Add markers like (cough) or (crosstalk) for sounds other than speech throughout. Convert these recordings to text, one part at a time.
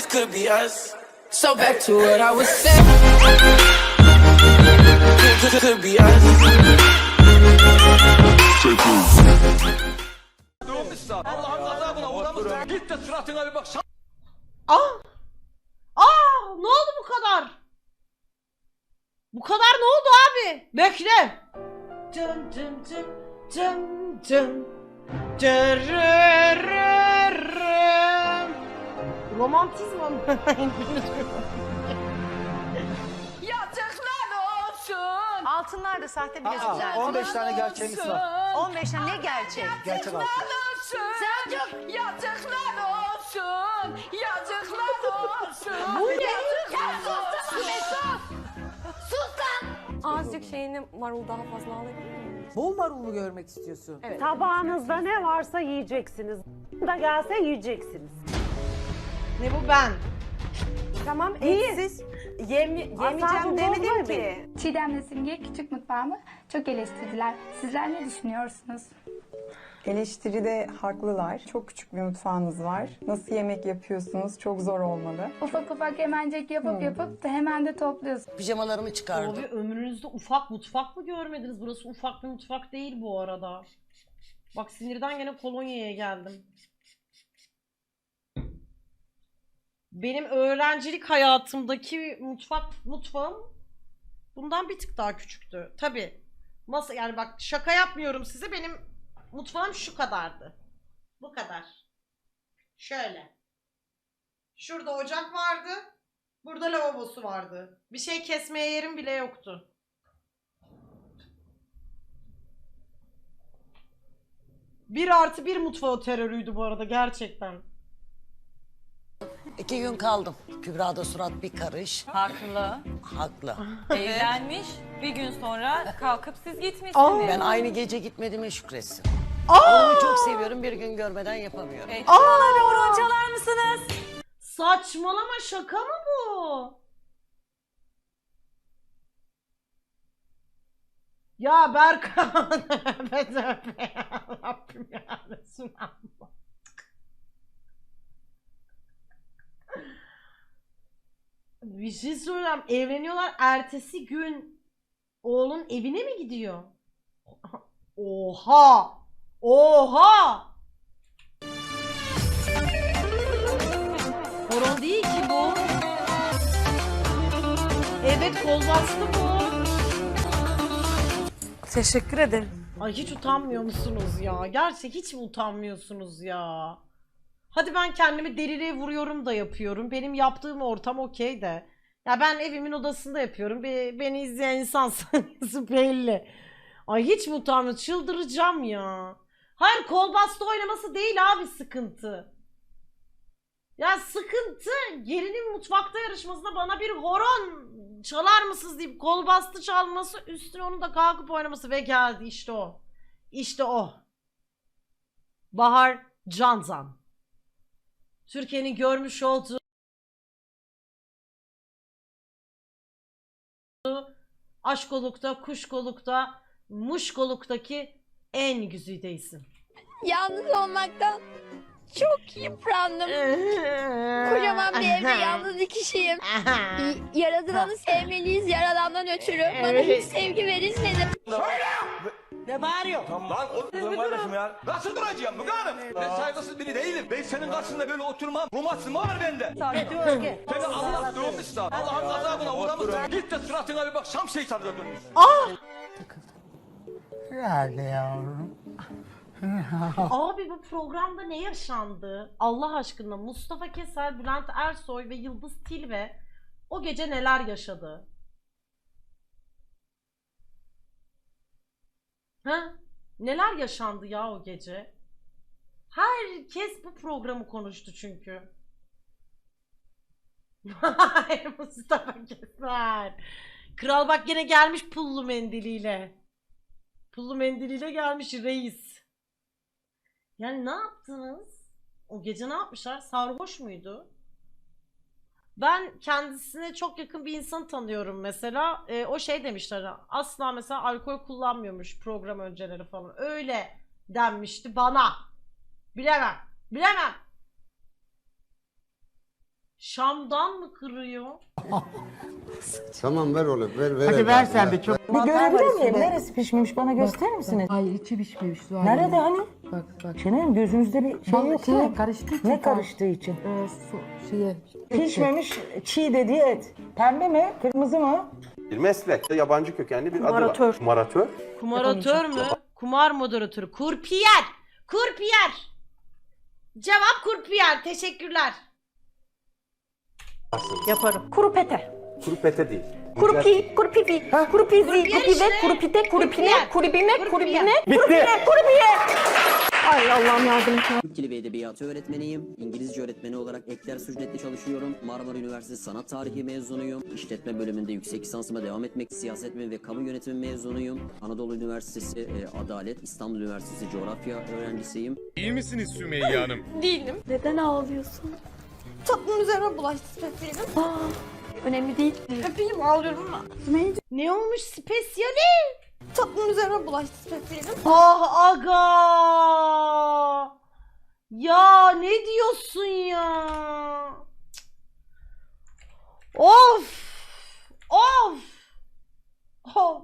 this could be us. So back to what I was saying. Could, could, be us. Allah'ın gazabına uğramışsın. Git de suratına bir bak. Aa! Aa! Ne oldu bu kadar? Bu kadar ne oldu abi? Bekle. Cın cın cın cın cın. Dırırırım. Romantizm ama. (laughs) Yazıklar olsun. Altınlar da sahte Aa, bilezikler. 15 tane gerçeğimiz var. 15 tane ne gerçek? Gerçek altın. olsun. Selçuk. Yazıklar olsun. Yazıklar olsun. Bu ne? Yazıklar olsun. Mesut. Sus lan. Azıcık şeyini marul daha fazla alabilir miyim? Bol marullu görmek istiyorsun. Tabağınızda ne varsa yiyeceksiniz. Da gelse yiyeceksiniz. Ne bu ben? Tamam eksiz. Yemi, yemeyeceğim demedim ki. Çiğdem'le Simge küçük mutfağımı çok eleştirdiler. Sizler ne düşünüyorsunuz? Eleştiride haklılar. Çok küçük bir mutfağınız var. Nasıl yemek yapıyorsunuz? Çok zor olmalı. Ufak ufak hemencek yapıp yapıp da hemen de topluyorsunuz. Pijamalarımı çıkardım. Abi ömrünüzde ufak mutfak mı görmediniz? Burası ufak bir mutfak değil bu arada. Bak sinirden gene kolonyaya geldim. Benim öğrencilik hayatımdaki mutfak mutfağım bundan bir tık daha küçüktü. Tabi. Masa yani bak şaka yapmıyorum size. Benim mutfağım şu kadardı. Bu kadar. Şöyle. Şurada ocak vardı. Burada lavabosu vardı. Bir şey kesmeye yerim bile yoktu. Bir artı bir mutfağı terörüydü bu arada gerçekten. İki gün kaldım. Kübra'da surat bir karış. Haklı. Haklı. Evlenmiş. Bir gün sonra kalkıp siz gitmişsiniz. Ben aynı gece gitmediğime şükretsin. Oğlumu çok seviyorum. Bir gün görmeden yapamıyorum. E, Aa! bir horon çalar mısınız? Saçmalama şaka mı bu? Ya Berkan. Tövbe ya Rabbim ya Resulallah. Bir şey söyleyeyim. Evleniyorlar. Ertesi gün oğlun evine mi gidiyor? Oha! Oha! Horon değil ki bu. Evet kol bastı bu. Teşekkür ederim. Ay hiç utanmıyor musunuz ya? Gerçek hiç mi utanmıyorsunuz ya? Hadi ben kendimi deliliğe vuruyorum da yapıyorum. Benim yaptığım ortam okey de. Ya ben evimin odasında yapıyorum. Be- beni izleyen insan (laughs) sayısı belli. Ay hiç mi utanmıyor? Çıldıracağım ya. Hayır kol bastı oynaması değil abi sıkıntı. Ya sıkıntı gerilim mutfakta yarışmasında bana bir horon çalar mısınız deyip kol bastı çalması üstüne onu da kalkıp oynaması ve geldi işte o. İşte o. Bahar Canzan. Türkiye'nin görmüş olduğu aşkolukta, kuşkolukta, muşkoluktaki en güzide isim. Yalnız olmaktan çok yıprandım. (laughs) Kocaman bir evde yalnız bir kişiyim. Y- Yaratılanı sevmeliyiz yaradandan ötürü. Bana hiç sevgi verilmedi. Ne bağırıyor? Lan otur kardeşim ya. Nasıl duracağım Müge Hanım? Ben saygısız biri değilim. Ben senin karşında böyle oturmam. Rumatsın var bende. Hadi Özge. Seni Allah dövmüş da. Allah'ın gazabına uğramışsın. Git de suratına bir bak. Şam şeytanına dönmüş. Herhalde yavrum. Abi bu programda ne yaşandı? Allah aşkına Mustafa Keser, Bülent Ersoy ve Yıldız Tilbe o gece neler yaşadı? Ha? Neler yaşandı ya o gece? Herkes bu programı konuştu çünkü. (laughs) Mustafa Keser. Kral bak yine gelmiş pullu mendiliyle. Pullu mendiliyle gelmiş reis. Yani ne yaptınız? O gece ne yapmışlar? Sarhoş muydu? Ben kendisine çok yakın bir insan tanıyorum mesela. Ee, o şey demişler. Asla mesela alkol kullanmıyormuş program önceleri falan. Öyle denmişti bana. Bilemem. Bilemem. Şam'dan mı kırıyor? Tamam ver oğlum ver ver. Hadi ver sen de çok. Bir görebilir miyim? Neresi pişmemiş bana gösterir misiniz? Hayır içi pişmemiş. Zuhal Nerede hani? Bak bak. Şener gözünüzde bir şey Bak, yok şeye mu? karıştığı için. Ne karıştığı için? Ee, su, şeye. Pişmemiş çiğ dediği et. Pembe mi? Kırmızı mı? Bir meslek yabancı kökenli bir Kumaratör. adı var. Kumaratör. Kumaratör mü? Kumar moderatörü. Kurpiyer. Kurpiyer. Cevap kurpiyer. Teşekkürler. İşte. kuru pite, kuru Kurpiyer. pine, kuru bime, kuru Kurpiyer. bine, kuru pine, kuru piye. Ay Allah'ım yardım et. Türk Dili ve Edebiyatı öğretmeniyim. İngilizce öğretmeni olarak Ekler Sücnet'te çalışıyorum. Marmara Üniversitesi Sanat Tarihi mezunuyum. İşletme bölümünde yüksek lisansıma devam etmek, siyaset bilimi ve kamu yönetimi mezunuyum. Anadolu Üniversitesi e, Adalet, İstanbul Üniversitesi Coğrafya öğrencisiyim. İyi misiniz Sümeyye Hanım? Değilim. Neden ağlıyorsun? Tatlım üzerime bulaştı spesiyelim. Önemli değil. Öpeyim ağlıyorum ama. Ne olmuş spesiyali? Tatlım üzerime bulaştı spesiyelim. Ah aga. Ya ne diyorsun ya? Of. Of. Of.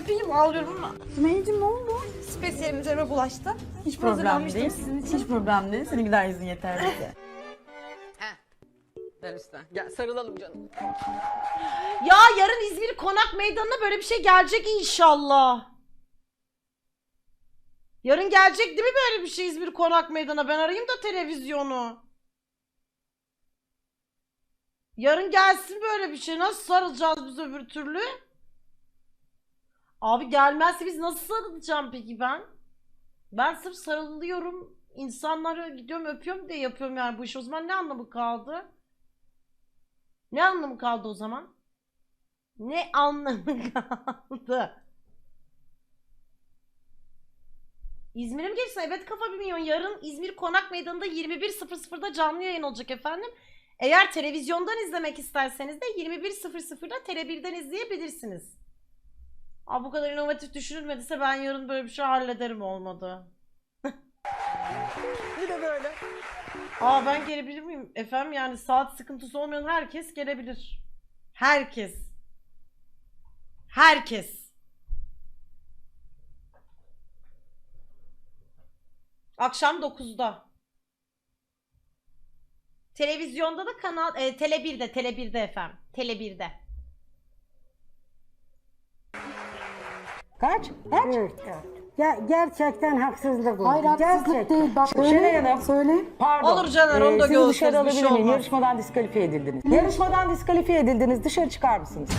Öpeyim ağlıyorum ama. Sümeyye'cim ne oldu? Spesiyelim üzerime bulaştı. Hiç problem değil. Hiç problem değil. Senin gider yüzün yeter bize. (laughs) Ver lütfen. Gel sarılalım canım. Ya yarın İzmir Konak Meydanı'na böyle bir şey gelecek inşallah. Yarın gelecek değil mi böyle bir şey İzmir Konak Meydanı'na? Ben arayayım da televizyonu. Yarın gelsin böyle bir şey. Nasıl sarılacağız biz öbür türlü? Abi gelmezse biz nasıl sarılacağım peki ben? Ben sırf sarılıyorum. insanlara gidiyorum öpüyorum diye yapıyorum yani bu iş. O zaman ne anlamı kaldı? Ne anlamı kaldı o zaman? Ne anlamı (laughs) kaldı? İzmir'e mi gelirsin? Evet kafa bir. Yarın İzmir Konak Meydanı'nda 21.00'da canlı yayın olacak efendim. Eğer televizyondan izlemek isterseniz de 21.00'da Tele1'den izleyebilirsiniz. Aa, bu kadar inovatif düşünülmediyse ben yarın böyle bir şey hallederim olmadı. Yine böyle. Aa ben gelebilir miyim? Efendim yani saat sıkıntısı olmayan herkes gelebilir. Herkes. Herkes. Akşam 9'da. Televizyonda da kanal e, Tele 1'de Tele 1'de efendim. Tele 1'de. Kaç? Kaç? Ya gerçekten haksızlık oldu. Hayır, haksızlık değil. Bak Şenay Hanım. Söyle. Pardon. Olur Caner, onu da sizi görseniz dışarı bir şey alabilir miyim? olmaz. Yarışmadan diskalifiye edildiniz. Yarışmadan diskalifiye edildiniz. Dışarı çıkar mısınız?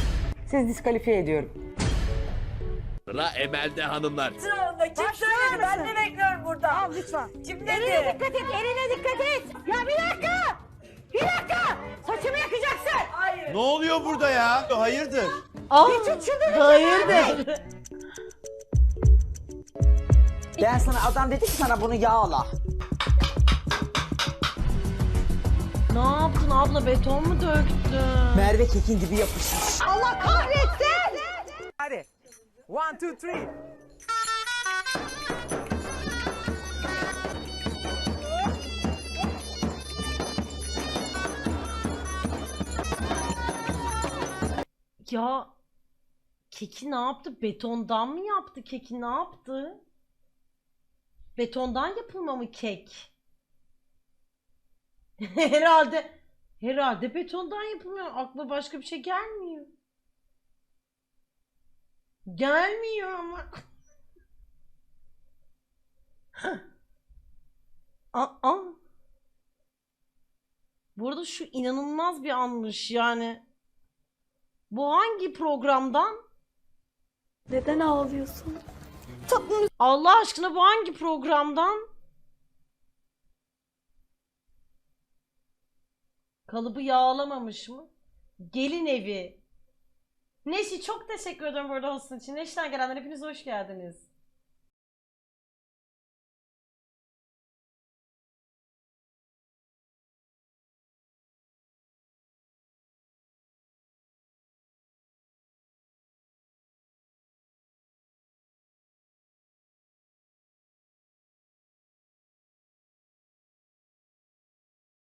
Siz diskalifiye ediyorum. Sıra Emel'de hanımlar. Kim söyledi? Ben de bekliyorum burada. Al lütfen. Kim dedi? Eline dikkat et, eline dikkat et. Ya bir dakika. Bir dakika. Saçımı yakacaksın. Hayır. Ne oluyor burada ya? Hayırdır? Aa, hayırdır? Ben sana adam dedi ki sana bunu yağla. ne yaptın abla beton mu döktün? Merve kekin gibi yapışmış. Allah kahretsin. Hadi. One, two, three. Ya keki ne yaptı? Betondan mı yaptı? Keki ne yaptı? Betondan yapılma mı kek? (laughs) herhalde herhalde betondan yapılmıyor. Aklıma başka bir şey gelmiyor. Gelmiyor ama. (laughs) Aa. Burada şu inanılmaz bir anmış yani. Bu hangi programdan? Neden ağlıyorsun? Allah aşkına bu hangi programdan? Kalıbı yağlamamış mı? Gelin evi. Neşi çok teşekkür ederim burada olsun için. Neşi'den gelenler hepiniz hoş geldiniz.